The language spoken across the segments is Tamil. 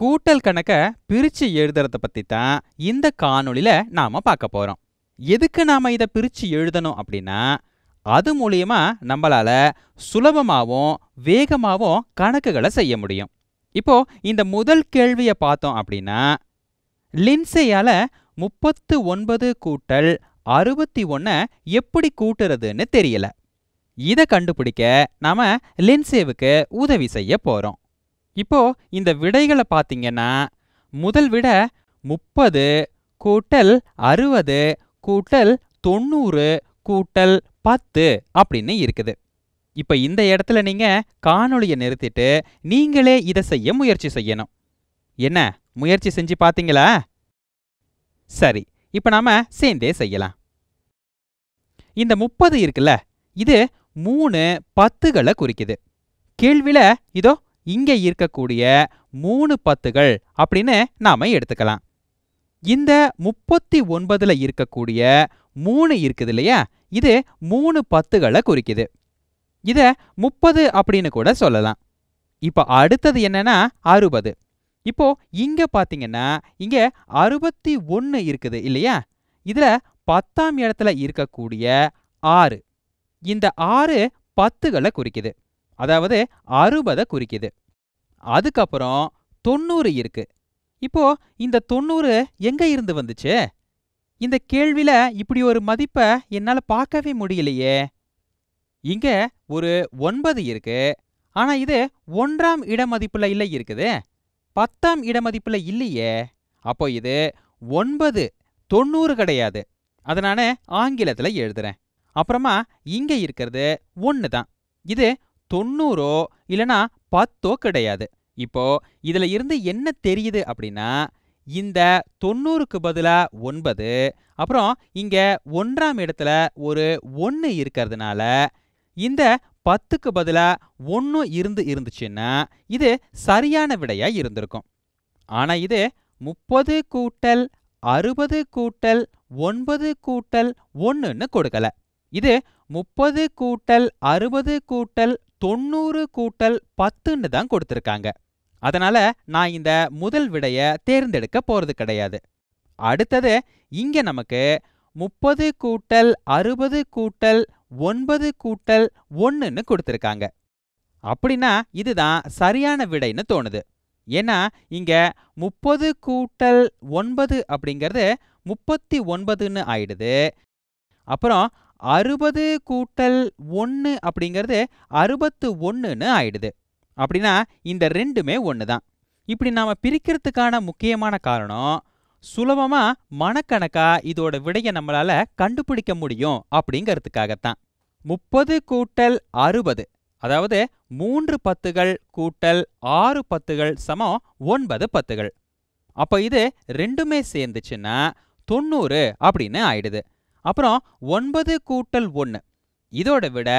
கூட்டல் கணக்க பிரிச்சு எழுதுறத பத்தி தான் இந்த காணொளியில நாம பார்க்க போறோம். எதுக்கு நாம இதை பிரிச்சு எழுதணும் அப்படின்னா அது மூலியமா நம்மளால சுலபமாவும் வேகமாகவும் கணக்குகளை செய்ய முடியும். இப்போ இந்த முதல் கேள்வியை பார்த்தோம் அப்படின்னா லின்சேயால முப்பத்து ஒன்பது கூட்டல் அறுபத்தி ஒன்றை எப்படி கூட்டுறதுன்னு தெரியல. இதை கண்டுபிடிக்க நாம லின்சேவுக்கு உதவி செய்ய போறோம். இப்போ இந்த விடைகளை பார்த்தீங்கன்னா முதல் விட முப்பது கூட்டல் அறுபது கூட்டல் தொண்ணூறு கூட்டல் பத்து அப்படின்னு இருக்குது. இப்போ இந்த இடத்துல நீங்க காணொளியை நிறுத்திட்டு நீங்களே இதை செய்ய முயற்சி செய்யணும். என்ன? முயற்சி செஞ்சு பார்த்தீங்களா? சரி இப்போ நாம சேர்ந்தே செய்யலாம். இந்த முப்பது இருக்குல்ல இது மூணு பத்துகளை குறிக்குது. கேள்வியில இதோ இங்க இருக்கக்கூடிய மூணு பத்துகள் அப்படின்னு நாம எடுத்துக்கலாம். இந்த முப்பத்தி ஒன்பதுல இருக்கக்கூடிய மூணு இருக்குது இல்லையா? இது மூணு பத்துகளை குறிக்குது. இத முப்பது அப்படின்னு கூட சொல்லலாம். இப்போ அடுத்தது என்னன்னா அறுபது. இப்போ இங்க பாத்தீங்கன்னா இங்க அறுபத்தி ஒன்னு இருக்குது இல்லையா? இதுல பத்தாம் இடத்துல இருக்கக்கூடிய ஆறு. இந்த ஆறு பத்துகளை குறிக்குது. அதாவது அறுபதை குறிக்குது. அதுக்கப்புறம் தொண்ணூறு இருக்கு. இப்போ இந்த தொண்ணூறு எங்க இருந்து வந்துச்சு? இந்த கேள்வியில இப்படி ஒரு மதிப்பை என்னால பார்க்கவே முடியலையே. இங்க ஒரு ஒன்பது இருக்கு. ஆனா இது ஒன்றாம் இட மதிப்புல இல்ல இருக்குது. பத்தாம் இட மதிப்புல இல்லையே. அப்போ இது ஒன்பது தொண்ணூறு கிடையாது. அதை நான் ஆங்கிலத்தில் எழுதுறேன். அப்புறமா இங்க இருக்கிறது ஒன்று தான் இது தொண்ணூறோ இல்லனா பத்தோ கிடையாது. இப்போ இதுல இருந்து என்ன தெரியுது அப்படின்னா இந்த தொண்ணூறுக்கு பதிலா ஒன்பது அப்புறம் இங்க ஒன்றாம் இடத்துல ஒரு ஒன்று இருக்கிறதுனால இந்த பத்துக்கு பதிலா ஒன்று இருந்து இருந்துச்சுன்னா இது சரியான விடையா இருந்திருக்கும். ஆனா இது முப்பது கூட்டல் அறுபது கூட்டல் ஒன்பது கூட்டல் ஒன்றுன்னு கொடுக்கல. இது முப்பது கூட்டல் அறுபது கூட்டல் தொண்ணூறு கூட்டல் பத்துன்னு தான் கொடுத்துருக்காங்க. அதனால நான் இந்த முதல் விடைய தேர்ந்தெடுக்க போறது கிடையாது. அடுத்தது இங்க நமக்கு முப்பது கூட்டல் அறுபது கூட்டல் ஒன்பது கூட்டல் ஒன்றுன்னு கொடுத்துருக்காங்க. அப்படின்னா இதுதான் சரியான விடைன்னு தோணுது. ஏன்னா இங்க முப்பது கூட்டல் ஒன்பது அப்படிங்கிறது முப்பத்தி ஒன்பதுன்னு ஆயிடுது. அப்புறம் அறுபது கூட்டல் ஒன்று அப்படிங்கிறது அறுபத்து ஒன்றுன்னு ஆயிடுது. அப்படின்னா இந்த ரெண்டுமே ஒன்று தான் இப்படி நாம் பிரிக்கிறதுக்கான முக்கியமான காரணம் சுலபமாக மனக்கணக்கா இதோட விடையை நம்மளால கண்டுபிடிக்க முடியும் அப்படிங்கிறதுக்காகத்தான். முப்பது கூட்டல் அறுபது அதாவது மூன்று பத்துகள் கூட்டல் ஆறு பத்துகள் சமம் ஒன்பது பத்துகள். அப்போ இது ரெண்டுமே சேர்ந்துச்சுன்னா தொண்ணூறு அப்படின்னு ஆயிடுது. அப்புறம் ஒன்பது கூட்டல் ஒன்று இதோட விட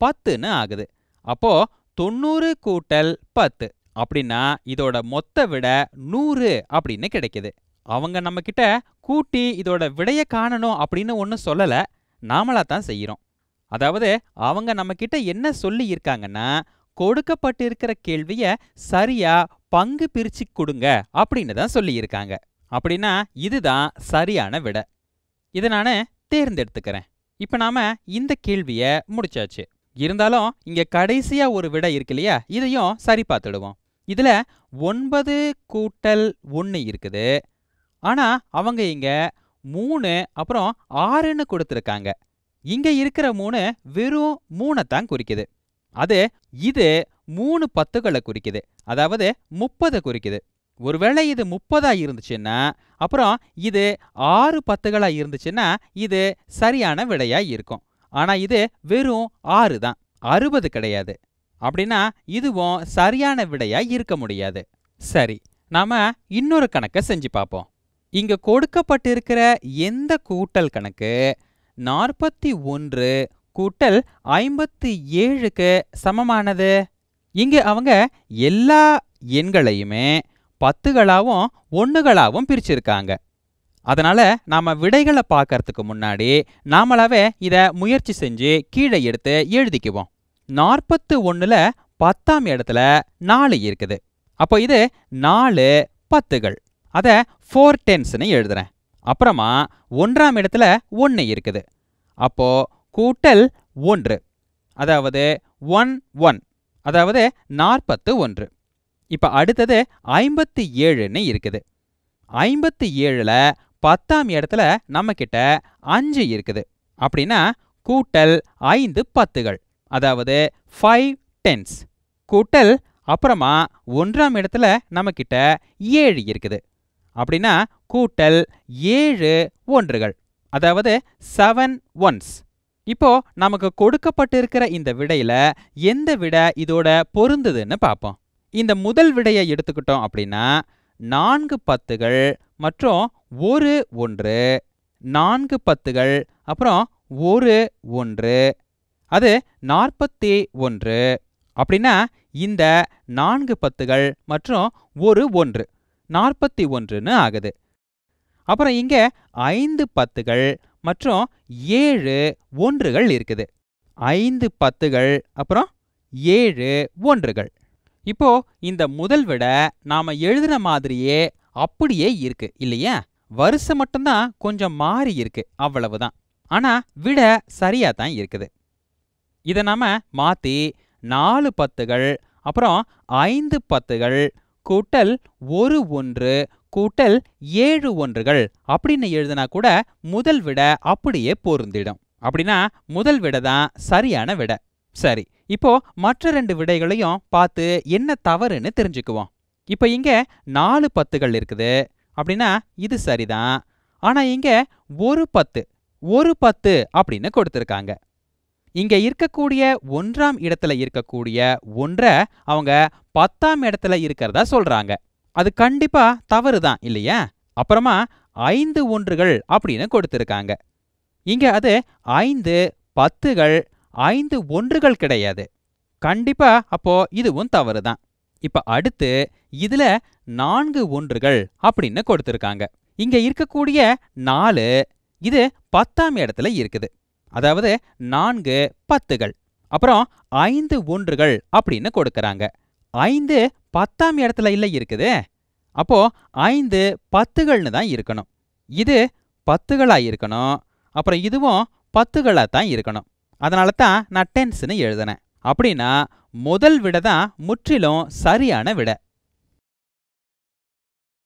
பத்துன்னு ஆகுது. அப்போ தொண்ணூறு கூட்டல் பத்து அப்படின்னா இதோட மொத்த விட நூறு அப்படின்னு கிடைக்குது. அவங்க நம்ம கிட்ட கூட்டி இதோட விடைய காணணும் அப்படின்னு ஒன்றும் சொல்லலை. நாமளா தான் செய்கிறோம் அதாவது அவங்க நம்ம கிட்ட என்ன சொல்லி இருக்காங்கன்னா கொடுக்கப்பட்டிருக்கிற கேள்விய சரியா பங்கு பிரிச்சு கொடுங்க அப்படின்னு தான் சொல்லியிருக்காங்க அப்படின்னா இதுதான் சரியான விட. இதை நான் தேர்ந்தெடுத்துக்கிறேன். இப்போ நாம இந்த கேள்வியை முடிச்சாச்சு. இருந்தாலும் இங்க கடைசியா ஒரு விடை இருக்கு இல்லையா இதையும் சரி பார்த்துடுவோம். இதுல ஒன்பது கூட்டல் ஒன்று இருக்குது. ஆனா அவங்க இங்க மூணு அப்புறம் ஆறுன்னு கொடுத்துருக்காங்க. இங்க இருக்கிற மூணு வெறும் மூணை தான் குறிக்குது. அது இது மூணு பத்துகளை குறிக்குது. அதாவது முப்பதை குறிக்குது. ஒருவேளை இது முப்பதா இருந்துச்சுன்னா அப்புறம் இது ஆறு பத்துகளா இருந்துச்சுன்னா இது சரியான விடையா இருக்கும். ஆனா இது வெறும் ஆறு தான். அறுபது கிடையாது. அப்படின்னா இதுவும் சரியான விடையா இருக்க முடியாது. சரி நாம இன்னொரு கணக்கை செஞ்சு பார்ப்போம். இங்க கொடுக்கப்பட்டிருக்கிற எந்த கூட்டல் கணக்கு நாற்பத்தி ஒன்று கூட்டல் ஐம்பத்தி ஏழுக்கு சமமானது? இங்க அவங்க எல்லா எண்களையுமே பத்துகளாவும் ஒன்றுகளாகவும் பிரிச்சிருக்காங்க. அதனால நாம விடைகளை பார்க்கறதுக்கு முன்னாடி நாமளாவே இத முயற்சி செஞ்சு கீழே எடுத்து எழுதிக்குவோம். நாற்பத்து ஒன்றில் பத்தாம் இடத்துல நாலு இருக்குது. அப்போ இது நாலு பத்துகள். அதை ஃபோர் டென்ஸ்னு எழுதுறேன். அப்புறமா ஒன்றாம் இடத்துல ஒன்று இருக்குது. அப்போ கூட்டல் ஒன்று. அதாவது ஒன் ஒன் அதாவது நாற்பத்து ஒன்று இப்போ அடுத்தது ஐம்பத்தி ஏழுன்னு இருக்குது. ஐம்பத்தி ஏழில் பத்தாம் இடத்துல நம்மக்கிட்ட அஞ்சு இருக்குது. அப்படின்னா கூட்டல் ஐந்து பத்துகள். அதாவது ஃபைவ் டென்ஸ் கூட்டல் அப்புறமா ஒன்றாம் இடத்துல நம்மக்கிட்ட ஏழு இருக்குது. அப்படின்னா கூட்டல் ஏழு ஒன்றுகள். அதாவது செவன் ஒன்ஸ் இப்போ நமக்கு கொடுக்கப்பட்டிருக்கிற இந்த விடையில எந்த விடை இதோட பொருந்துதுன்னு பார்ப்போம். இந்த முதல் விடையை எடுத்துக்கிட்டோம் அப்படின்னா நான்கு பத்துகள் மற்றும் ஒரு ஒன்று. நான்கு பத்துகள் அப்புறம் ஒரு ஒன்று. அது நாற்பத்தி ஒன்று. அப்படின்னா இந்த நான்கு பத்துகள் மற்றும் ஒரு ஒன்று. நாற்பத்தி ஒன்றுன்னு ஆகுது. அப்புறம் இங்க ஐந்து பத்துகள் மற்றும் ஏழு ஒன்றுகள் இருக்குது. ஐந்து பத்துகள் அப்புறம் ஏழு ஒன்றுகள். இப்போ இந்த முதல் விட நாம எழுதுன மாதிரியே அப்படியே இருக்கு இல்லையா? வரிசை மட்டும்தான் கொஞ்சம் மாறி இருக்கு அவ்வளவுதான். ஆனா விட சரியா தான் இருக்குது. இதை நாம மாத்தி நாலு பத்துகள் அப்புறம் ஐந்து பத்துகள் கூட்டல் ஒரு ஒன்று கூட்டல் ஏழு ஒன்றுகள் அப்படின்னு எழுதினா கூட முதல் விட அப்படியே பொருந்திடும். அப்படின்னா முதல் விட தான் சரியான விட. சரி இப்போ மற்ற ரெண்டு விடைகளையும் பார்த்து என்ன தவறுன்னு தெரிஞ்சுக்குவோம். இப்போ இங்க நாலு பத்துகள் இருக்குது அப்படின்னா இது சரிதான். ஆனா இங்க ஒரு பத்து ஒரு பத்து அப்படின்னு கொடுத்துருக்காங்க. இங்க இருக்கக்கூடிய ஒன்றாம் இடத்துல இருக்கக்கூடிய ஒன்றை அவங்க பத்தாம் இடத்துல இருக்கிறதா சொல்றாங்க. அது கண்டிப்பா தவறு தான் இல்லையா? அப்புறமா ஐந்து ஒன்றுகள் அப்படின்னு கொடுத்துருக்காங்க. இங்க அது ஐந்து பத்துகள் ஐந்து ஒன்றுகள் கிடையாது. கண்டிப்பா அப்போ இதுவும் தவறு தான் இப்ப அடுத்து இதுல நான்கு ஒன்றுகள் அப்படின்னு கொடுத்திருக்காங்க. இங்க இருக்கக்கூடிய நாலு இது பத்தாம் இடத்துல இருக்குது. அதாவது நான்கு பத்துகள். அப்புறம் ஐந்து ஒன்றுகள் அப்படின்னு கொடுக்கறாங்க. ஐந்து பத்தாம் இடத்துல இல்ல இருக்குது. அப்போ ஐந்து பத்துகள்னு தான் இருக்கணும். இது பத்துகளா இருக்கணும் அப்புறம் இதுவும் பத்துகளா தான் இருக்கணும். அதனால தான் நான் டென்ஸ்னு எழுதினேன். அப்படின்னா முதல் விட தான் முற்றிலும் சரியான விட.